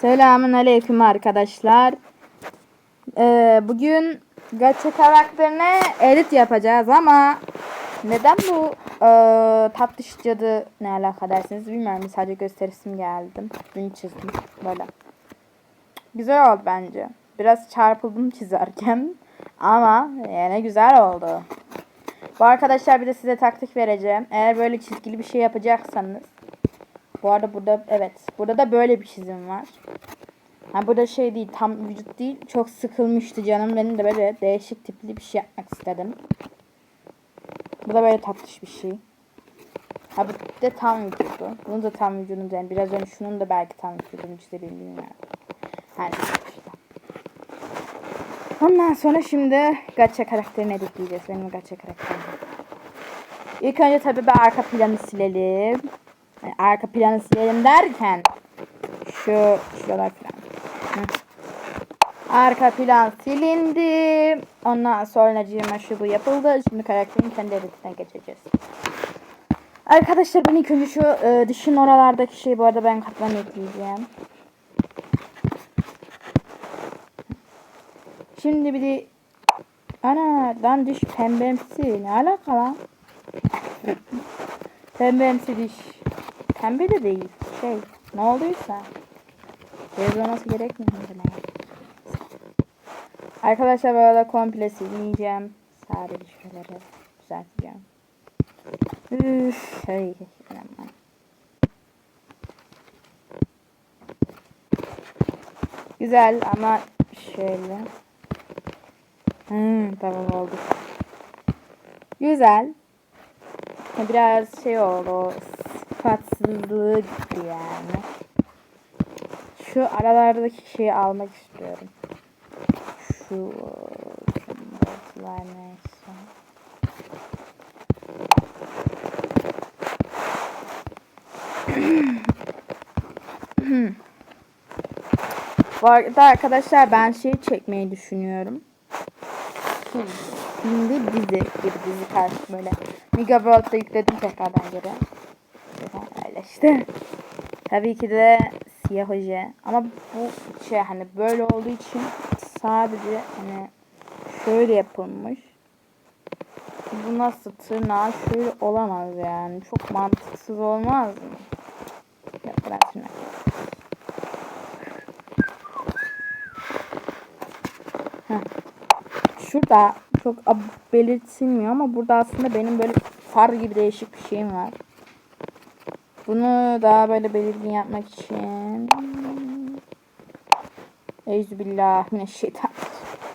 Selamun aleyküm arkadaşlar. Ee, bugün gacha karakterine edit yapacağız ama neden bu e, tatlış cadı ne alaka dersiniz bilmiyorum. Sadece gösterisim geldim. Dün çizdim böyle. Güzel oldu bence. Biraz çarpıldım çizerken ama yine güzel oldu. Bu arkadaşlar bir de size taktik vereceğim. Eğer böyle çizgili bir şey yapacaksanız bu arada burada evet. Burada da böyle bir çizim var. Ha burada şey değil tam vücut değil. Çok sıkılmıştı canım. Benim de böyle değişik tipli bir şey yapmak istedim. Bu da böyle tatlış bir şey. Ha bu de tam vücudu. Bunun da tam vücudunu yani biraz önce şunun da belki tam vücudunu çizebildiğim yani. Her neyse işte. Ondan sonra şimdi gacha karakterini editleyeceğiz. Benim gacha karakterim. İlk önce tabii bir arka planı silelim. Yani arka planı silelim derken şu şuralar falan. Arka plan silindi. Ondan sonra cima şu bu yapıldı. Şimdi karakterin kendi editine geçeceğiz. Arkadaşlar ben ilk önce şu e, dişin oralardaki şeyi bu arada ben katman ekleyeceğim. Şimdi bir de ana lan diş pembemsi ne alaka lan? pembemsi diş. Pembe de değil. Şey ne olduysa. Beyaz olması gerekmiyor mu demek? Arkadaşlar bu arada komple silmeyeceğim. Sadece şuraları düzelteceğim. Üf, hey, aman. Güzel ama şöyle. Hmm, tamam oldu. Güzel. Biraz şey oldu. O Sıfatsızlığı gitti yani. Şu aralardaki şeyi almak istiyorum. Şu şunlar neyse. Bu arada arkadaşlar ben şey çekmeyi düşünüyorum. Şimdi dizi, bir dizi karşı böyle. Mega World'da yükledim tekrardan geri. Öyle işte. Tabii ki de siyah oje. Ama bu şey hani böyle olduğu için sadece hani şöyle yapılmış. Bu nasıl tırnağı şöyle olamaz yani. Çok mantıksız olmaz mı? Yok şunu. Heh. Şurada çok belirtilmiyor ama burada aslında benim böyle far gibi değişik bir şeyim var. Bunu daha böyle belirgin yapmak için Euzubillahimineşşeytanirracim.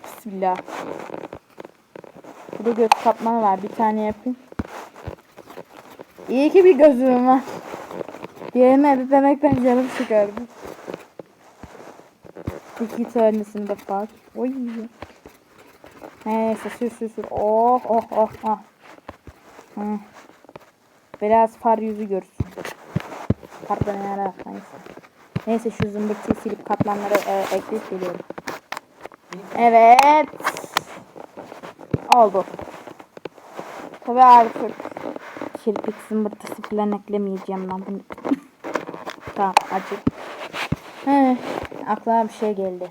Bismillah. Burada göz kapma var. Bir tane yapayım. İyi ki bir gözüm var. Diğerini editlemekten canım çıkardı. İki tanesini de bak. Oy. Neyse sür sür sür. Oh oh oh oh. Hı. Biraz far yüzü görsün. Yara neyse. Neyse şu zımbırtıyı silip katmanları e, ekleyip geliyorum. Evet. Oldu. Tabii artık kirpik zımbırtısı falan eklemeyeceğim ben bunu. tamam acı. He, aklıma bir şey geldi.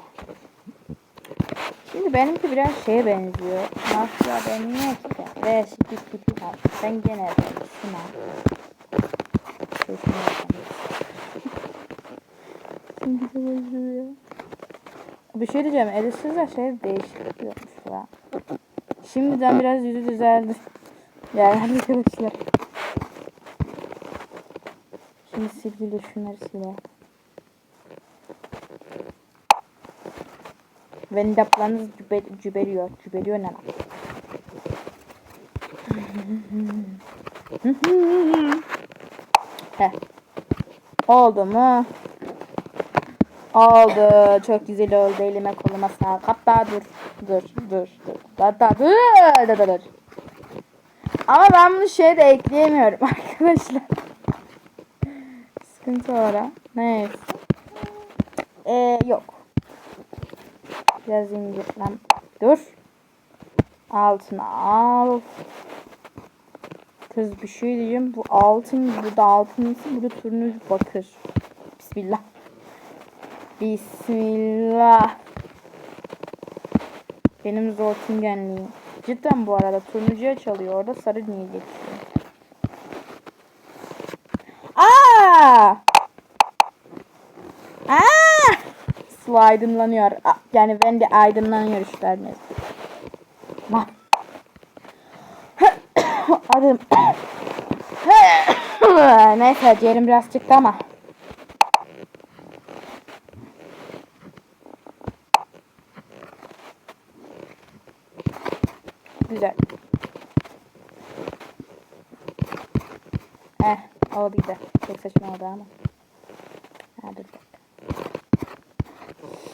Şimdi benimki biraz şeye benziyor. Nasıl benziyor ki? Değişik bir tipi. Ben gene. Şuna. Benziyor. Bir şey diyeceğim. Elifsizler şey değişik yapmış. Şimdiden biraz yüzü düzeldi. Yani arkadaşlar. Şimdi silgiyle şunları silelim. Benim yapılarınız cübe, cübeliyor. Cübeliyor ne lan? Heh. Oldu mu? Oldu. Çok güzel oldu. Elime koluma sağlık. Hatta dur. Dur. Dur. Dur. Hatta dur. Dur. Dur. dur. Ama ben bunu şeye de ekleyemiyorum arkadaşlar. Sıkıntı var ha. Neyse. Ee, yok. Biraz indir lan. Dur. Altına al. Kız bir şey diyeceğim. Bu altın, burada altınısı, burada turuncu bakır. Bismillah. Bismillah. Benim zor tüngenliğim. Cidden bu arada turuncuya çalıyor. Orada sarı niye geçiyor? Aa! Aa! Su aydınlanıyor. Yani ben de aydınlanıyor işler neyse. Bak. Adım. Neyse ciğerim biraz çıktı ama. Güzel. Eh, oldu güzel. Çok saçma oldu ama. Ha, dur.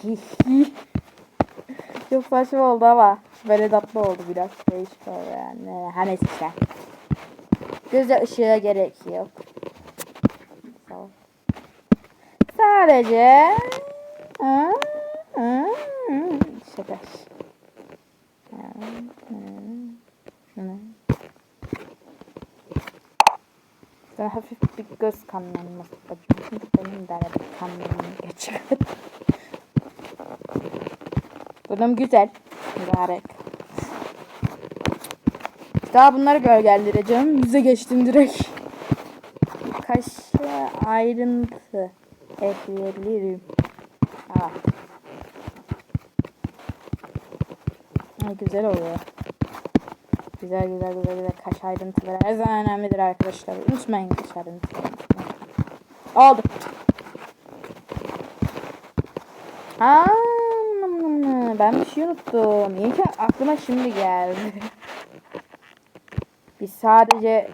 Çok saçma oldu ama böyle tatlı oldu biraz. Değişik oldu yani. Ha neyse işte. Göze ışığa gerek yok. Ol. Sadece Aa, aa, şaka. Sonra hafif bir göz kanlanması yapacağım. Çünkü benim de arada kanlanmam geçiyor. Bunun güzel. Mübarek. Daha bunları gölgelendireceğim. Yüze geçtim direkt. Kaşa ayrıntı ekleyebilirim. Ah. Ay, güzel oluyor. Güzel güzel güzel güzel kaş ayrıntıları her zaman önemlidir arkadaşlar. Unutmayın kaş ayrıntıları. Oldu. Aa, ben bir şey unuttum. İyi ki aklıma şimdi geldi. Biz sadece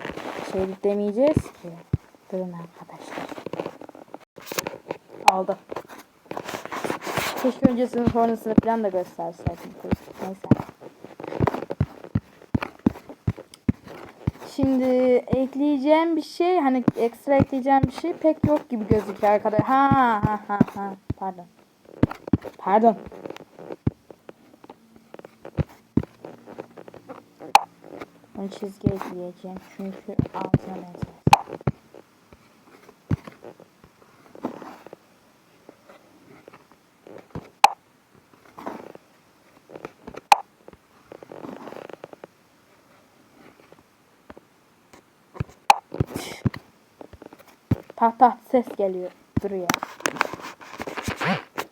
şey demeyeceğiz ki. Durun arkadaşlar. Oldu. Keşke öncesini sonrasını falan da gösterseydim. Neyse. Şimdi ekleyeceğim bir şey hani ekstra ekleyeceğim bir şey pek yok gibi gözüküyor arkadaşlar. Ha ha ha ha pardon. Pardon. Bunu çizgi ekleyeceğim çünkü altına benzer. Taht taht ses geliyor. Duruyor.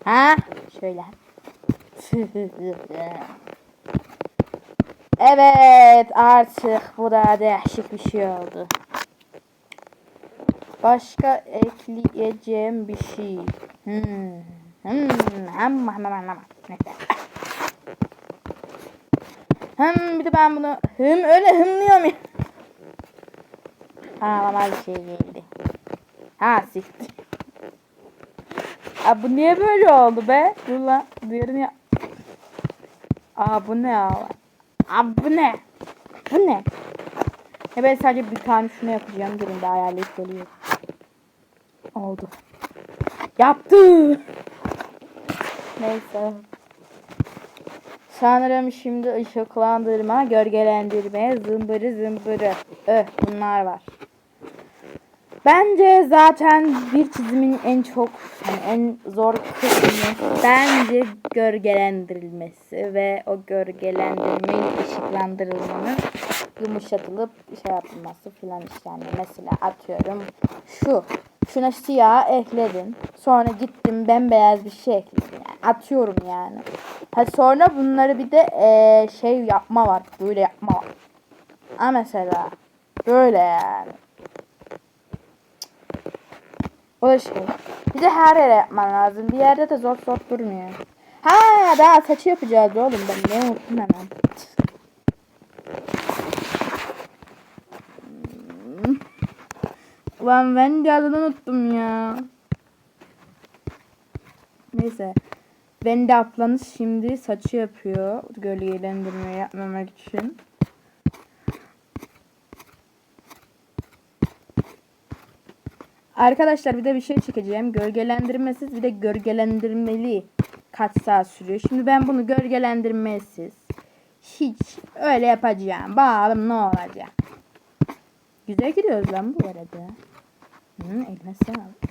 Ha? Şöyle. evet artık bu da değişik bir şey oldu. Başka ekleyeceğim bir şey. Hmm. Hmm. Hem hem hem hem. Neyse. Hem bir de ben bunu hım öyle hımlıyorum ya. Aa bana bir şey geldi. Ha siktir. Aa bu niye böyle oldu be? Dur lan. Diğerini ya. Aa bu ne ya? Aa bu ne? Bu ne? Ya ben sadece bir tane şunu yapacağım. Durun da ayarlayıp geliyor. Oldu. Yaptı. Neyse. Sanırım şimdi ışıklandırma, gölgelendirme, zımbırı zımbırı. Öh bunlar var. Bence zaten bir çizimin en çok yani en zor kısmı bence gölgelendirilmesi ve o gölgelendirmenin ışıklandırılmanın yumuşatılıp şey yapılması filan işlemleri. Mesela atıyorum şu şuna siyah ekledim. Sonra gittim bembeyaz bir şey ekledim. Yani atıyorum yani. Ha sonra bunları bir de eee, şey yapma var. Böyle yapma var. Ha mesela böyle yani. O da şey. Bir de her yere yapman lazım. Bir yerde de zor zor durmuyor. Ha daha saçı yapacağız oğlum ben ne unuttum hemen. Hmm. Ulan ben de adını unuttum ya. Neyse. Vende ablanız şimdi saçı yapıyor. Gölgelendirme yapmamak için. Arkadaşlar bir de bir şey çekeceğim. Gölgelendirmesiz bir de gölgelendirmeli kaç saat sürüyor. Şimdi ben bunu gölgelendirmesiz hiç öyle yapacağım. Bakalım ne olacak. Güzel gidiyoruz lan bu arada. Hı, elime sağlık.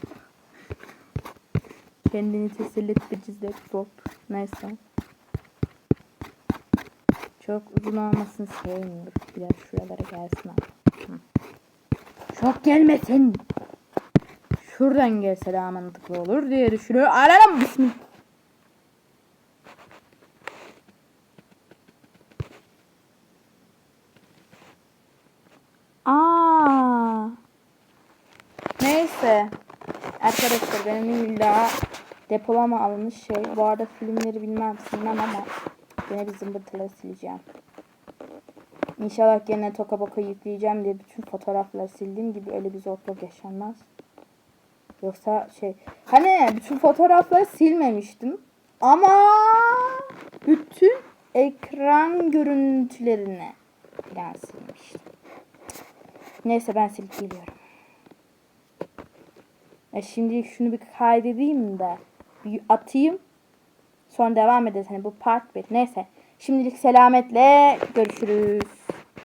Kendini teselli ettireceğiz de zor. Neyse. Çok uzun olmasını sevmiyorum. Biraz şuralara gelsin abi. Çok gelmesin. Şuradan gelse daha mantıklı olur diye düşünüyorum. Alalım bismillah. Aa. Neyse. Arkadaşlar benim illa depolama alınmış şey. Bu arada filmleri bilmem silmem ama yine bir zımbırtıları sileceğim. İnşallah gene toka boka yükleyeceğim diye bütün fotoğrafları sildiğim gibi öyle bir zorluk yaşanmaz. Yoksa şey hani bütün fotoğrafları silmemiştim ama bütün ekran görüntülerini falan silmiştim. Neyse ben silip geliyorum. E şimdi şunu bir kaydedeyim de bir atayım. Sonra devam ederiz. Hani bu part 1. Neyse. Şimdilik selametle görüşürüz.